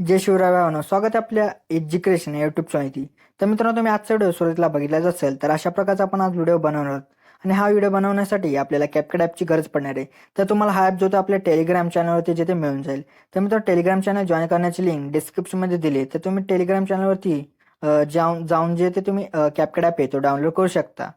जय शिवराय भावांनो स्वागत आहे आपल्या एज्युकेशन युट्यूब चॅनलची तर मित्रांनो तुम्ही आजचा व्हिडिओ सुरुवातीला बघितलाच असेल तर अशा प्रकारचा आपण आज व्हिडिओ बनवणार आहोत. आणि हा व्हिडिओ बनवण्यासाठी आपल्याला कॅपकट ॲपची गरज पडणार आहे. तर तुम्हाला हा ॲप जो तो आपल्या टेलिग्राम चॅनलवरती जिथे मिळून जाईल. तर मित्रांनो टेलिग्राम चॅनल जॉईन करण्याची लिंक डिस्क्रिप्शनमध्ये दिली तर तुम्ही टेलिग्राम चॅनलवरती जाऊन जाऊन जे ते तुम्ही कॅपकट ॲप आहे तो डाउनलोड करू शकता.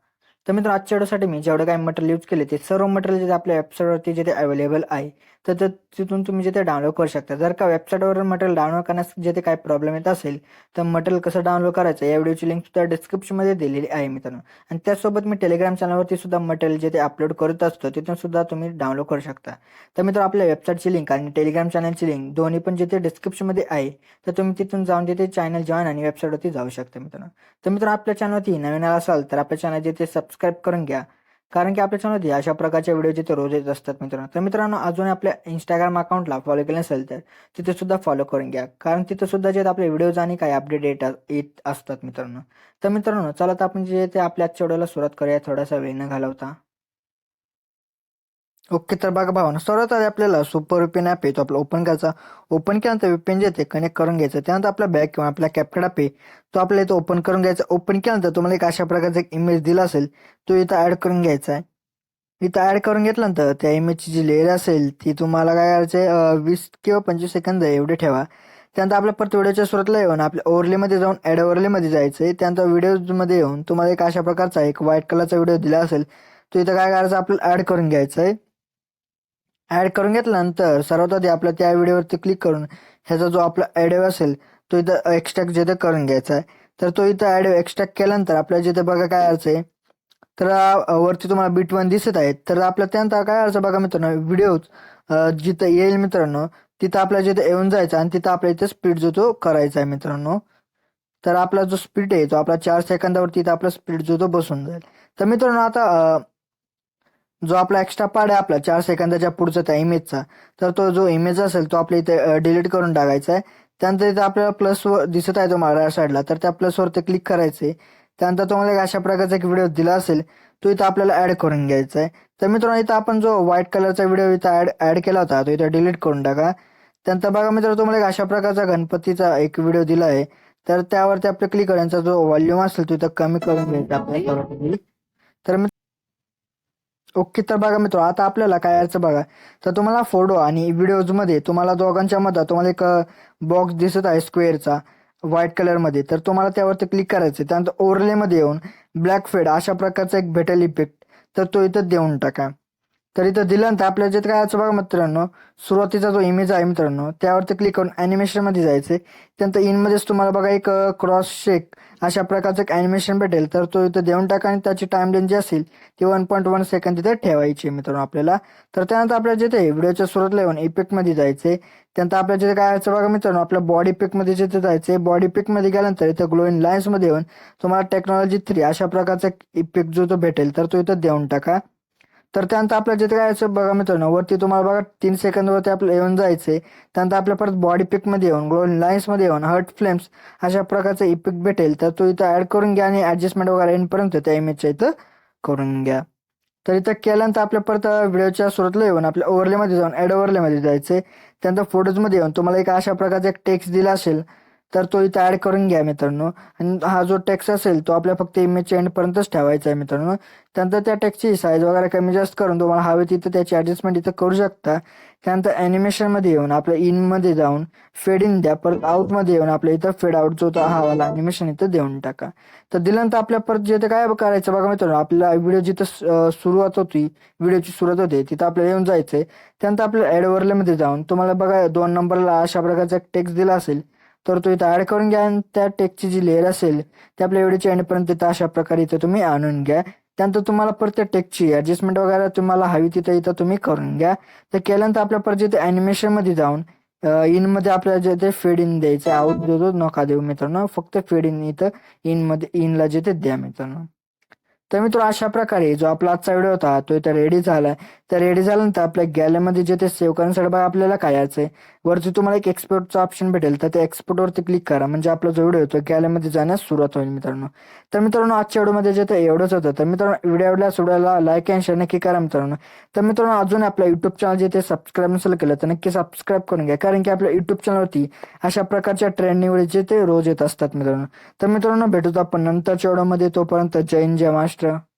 तर मित्र आजच्या व्हिडिओसाठी मी जेवढं काही मटेरियल यूज केले ते सर्व मटेरियल जिथे आपल्या वेबसाईटवरती जिथे अवेलेबल आहे तर ते तिथून तुम्ही जिथे डाउनलोड करू शकता. जर का वेबसाईटवर मटेरियल डाउनलोड करण्यास जिथे काही प्रॉब्लेम येत असेल तर मटेरियल कसं डाउनलोड करायचं या व्हिडिओची लिंक सुद्धा डिस्क्रिप्शनमध्ये दिलेली आहे मित्रांनो. आणि त्यासोबत मी टेलिग्राम चॅनलवरती सुद्धा मटेरियल जिथे अपलोड करत असतो तिथून सुद्धा तुम्ही डाउनलोड करू शकता. तर मित्र आपल्या वेबसाईटची लिंक आणि टेलिग्राम चॅनलची लिंक दोन्ही पण जिथे डिस्क्रिप्शनमध्ये आहे तर तुम्ही तिथून जाऊन तिथे चॅनल जॉईन आणि वेबसाईटवरती जाऊ शकता मित्रांनो. तर मित्र आपल्या चॅनलवरती नवीन आला असाल तर आपल्या चॅनल जिथे सबस्क्राईब करून घ्या. कारण की आपल्या चॅनलवरती अशा प्रकारच्या व्हिडिओ जिथे रोज येत असतात मित्रांनो तर मित्रांनो अजून आपल्या इंस्टाग्राम अकाउंटला फॉलो केलं नसेल तर तिथे सुद्धा फॉलो करून घ्या. कारण तिथे सुद्धा जे आपले व्हिडिओज आणि काही अपडेट येत येत असतात मित्रांनो. तर मित्रांनो चला तर आपण जे ते आपल्या आजच्या व्हिडिओला सुरुवात करूया थोडासा वेळ न घालवता. ओके तर बघा भावना सर्वात आधी आपल्याला सुपर विपेन ॲप आहे तो आपला ओपन करायचा. ओपन केल्यानंतर विपेन जे ते कनेक्ट करून घ्यायचं. त्यानंतर आपला बॅग किंवा आपला कॅपकट ॲप आहे तो आपल्याला इथं ओपन करून घ्यायचा. ओपन केल्यानंतर तुम्हाला एक अशा प्रकारचा एक इमेज दिला असेल तो इथं ॲड करून घ्यायचा आहे. इथं ॲड करून घेतल्यानंतर त्या इमेजची जी लेअर असेल ती तुम्हाला काय करायचं आहे वीस किंवा पंचवीस सेकंद एवढे ठेवा. त्यानंतर आपल्या परत व्हिडिओच्या सुरुवातीला येऊन आपल्या ओव्हरलेमध्ये जाऊन ॲड ओव्हरलेमध्ये जायचं आहे त्यानंतर व्हिडिओमध्ये येऊन तुम्हाला एक अशा प्रकारचा एक व्हाईट कलरचा व्हिडिओ दिला असेल तो इथं काय करायचं आपल्याला ॲड करून घ्यायचं आहे ॲड करून घेतल्यानंतर सर्वात आधी आपल्या त्या व्हिडिओवरती क्लिक करून ह्याचा जो आपला ॲडिओ असेल तो इथं एक्स्ट्रॅक्ट जिथे करून घ्यायचा आहे. तर तो इथं ॲडिओ एक्स्ट्रॅक्ट केल्यानंतर आपल्याला जिथे बघा काय अर्थ आहे तर वरती तुम्हाला बीट वन दिसत आहेत. तर आपल्या त्यानंतर काय अर्थ बघा मित्रांनो व्हिडिओ जिथं येईल मित्रांनो तिथं आपल्या जिथं येऊन जायचं आणि तिथं आपल्या इथं स्पीड जो तो करायचा आहे मित्रांनो. तर आपला जो स्पीड आहे तो आपला चार सेकंदावरती इथं आपला स्पीड जो तो बसून जाईल. तर मित्रांनो आता जो आपला एक्स्ट्रा पार्ट आहे आपला चार सेकंदाच्या पुढचा त्या इमेजचा तर तो जो इमेज असेल तो आपल्या इथे डिलीट करून टाकायचा आहे त्यानंतर इथे आपल्याला प्लसवर दिसत आहे तो राईट साईडला तर त्या प्लसवर ते क्लिक करायचे त्यानंतर तुम्हाला एक अशा प्रकारचा एक व्हिडिओ दिला असेल तो इथं आपल्याला ऍड करून घ्यायचा आहे तर मित्रांनो इथं आपण जो व्हाईट कलरचा व्हिडिओ इथं ऍड ऍड केला होता तो इथं डिलीट करून टाका. त्यानंतर बघा मित्रांनो तुम्हाला एक अशा प्रकारचा गणपतीचा एक व्हिडिओ दिला आहे. तर त्यावरती आपल्या क्लिक करायचा जो व्हॉल्यूम असेल तो इथं कमी करून घ्यायचा. आपल्याला तर मी ओके तर बघा मित्र आता आपल्याला काय यायचं बघा. तर तुम्हाला फोटो आणि व्हिडिओजमध्ये तुम्हाला दोघांच्या मध्ये तुम्हाला एक बॉक्स दिसत आहे स्क्वेअरचा व्हाईट कलरमध्ये तर तुम्हाला त्यावरती क्लिक करायचं त्यानंतर ओरलेमध्ये येऊन ब्लॅक फेड अशा प्रकारचा एक भेटेल इफेक्ट तर तो इथं देऊन टाका. तर इथं दिल्यानंतर आपल्या जे काय यायचं बघा मित्रांनो सुरुवातीचा जो इमेज आहे मित्रांनो त्यावरती क्लिक करून ॲनिमेशनमध्ये जायचे त्यानंतर इनमध्येच तुम्हाला बघा एक क्रॉस शेक अशा प्रकारचं एक ॲनिमेशन भेटेल. तर तो इथं देऊन टाका आणि त्याची टाइम लेन जी असेल ती वन पॉईंट वन सेकंद तिथे ठेवायची मित्रांनो आपल्याला. तर त्यानंतर आपल्या जिथे व्हिडिओच्या सुरुवातीला येऊन इफेक्टमध्ये जायचे त्यानंतर आपल्या जिथे काय यायचं बघा मित्रांनो आपल्या बॉडी पिकमध्ये जिथे जायचे बॉडी पिकमध्ये गेल्यानंतर इथं ग्लो इन लाईन्समध्ये येऊन तुम्हाला टेक्नॉलॉजी थ्री अशा प्रकारचा इफेक्ट जो तो भेटेल तर तो इथं देऊन टाका. तर त्यानंतर आपल्या जिथे काय यायचं बघा मित्रांनो वरती तुम्हाला बघा तीन सेकंदवरती आपलं येऊन जायचे त्यानंतर आपल्या परत बॉडी पिकमध्ये येऊन ग्लो लाईन्समध्ये येऊन हर्ट फ्लेम्स अशा प्रकारचा इफेक्ट भेटेल. तर तो इथं ऍड करून घ्या आणि ऍडजस्टमेंट वगैरे येईपर्यंत त्या इमेजच्या इथं करून घ्या. तर इथं केल्यानंतर आपल्या परत व्हिडिओच्या सुरुवातीला येऊन आपल्या ओव्हरलेमध्ये जाऊन ॲड ओव्हरलेमध्ये जायचे त्यानंतर फोटोजमध्ये येऊन तुम्हाला एक अशा प्रकारचा एक टेक्स्ट दिला असेल. तर तो इथं ॲड करून घ्या मित्रांनो. आणि हा जो टेक्स्ट असेल तो आपल्या फक्त इमेजच्या एंडपर्यंतच ठेवायचा आहे मित्रांनो. त्यानंतर त्या टेक्स्टची साईज वगैरे कमी जास्त करून तुम्हाला हवे तिथं त्याची ॲडजस्टमेंट इथं करू शकता. त्यानंतर ॲनिमेशनमध्ये येऊन आपल्या इनमध्ये जाऊन फेड इन द्या. परत आउटमध्ये येऊन आपल्या इथं फेड आउट जो हा वाला ॲनिमेशन इथं देऊन टाका. तर दिल्यानंतर आपल्या परत जिथे काय करायचं बघा मित्रांनो. आपला व्हिडिओ जिथं सुरुवात होती व्हिडिओची सुरुवात होते तिथं आपल्याला येऊन जायचंय. त्यानंतर आपल्या ॲड जाऊन तुम्हाला बघा दोन नंबरला अशा प्रकारचा टेक्स्ट दिला असेल. तर तो इथं ऍड करून घ्या आणि त्या टेकची जी लेअर असेल ते आपल्या व्हिडिओच्या एंडपर्यंत इथं अशा प्रकारे इथं तुम्ही आणून घ्या. त्यानंतर तुम्हाला परत त्या टेक्स्टची ॲडजस्टमेंट वगैरे तुम्हाला हवी तिथं इथं तुम्ही करून घ्या. तर केल्यानंतर आपल्या परत जिथे ॲनिमेशनमध्ये जाऊन इनमध्ये आपल्याला जिथे फेड इन द्यायचं आउट जो नका देऊ मित्रांनो. फक्त फेड इन इथं इनमध्ये इनला जिथे द्या मित्रांनो. तर मित्र अशा प्रकारे जो आपला आजचा व्हिडिओ होता तो इथं रेडी झाला तर रेडी झाल्यानंतर आपल्या गॅलरीमध्ये जे ते सेव्ह करण्यासाठी बघा आपल्याला काय यायचं आहे. वरती तुम्हाला एक एक्सपोर्टचा ऑप्शन भेटेल. तर त्या एक्सपोर्टवरती क्लिक करा. म्हणजे आपला जो व्हिडिओ होतो गॅलरीमध्ये जाण्यास सुरुवात होईल मित्रांनो. तर मित्रांनो आजच्या व्हिडिओमध्ये जे ते एवढंच होतं. तर मित्रांनो व्हिडिओ आवडला सोडायला लाईक अँड शेअर नक्की करा मित्रांनो. तर मित्रांनो अजून आपल्या युट्यूब चॅनल जे ते सबस्क्राईब नसेल केलं तर नक्की सबस्क्राईब करून घ्या. कारण की आपल्या युट्यूब चॅनलवरती अशा प्रकारच्या ट्रेंडिंग जे ते रोज येत असतात मित्रांनो. तर मित्रांनो भेटूत आपण नंतरच्या व्हिडिओमध्ये तोपर्यंत जय हिंद जय महाराष्ट्र. extra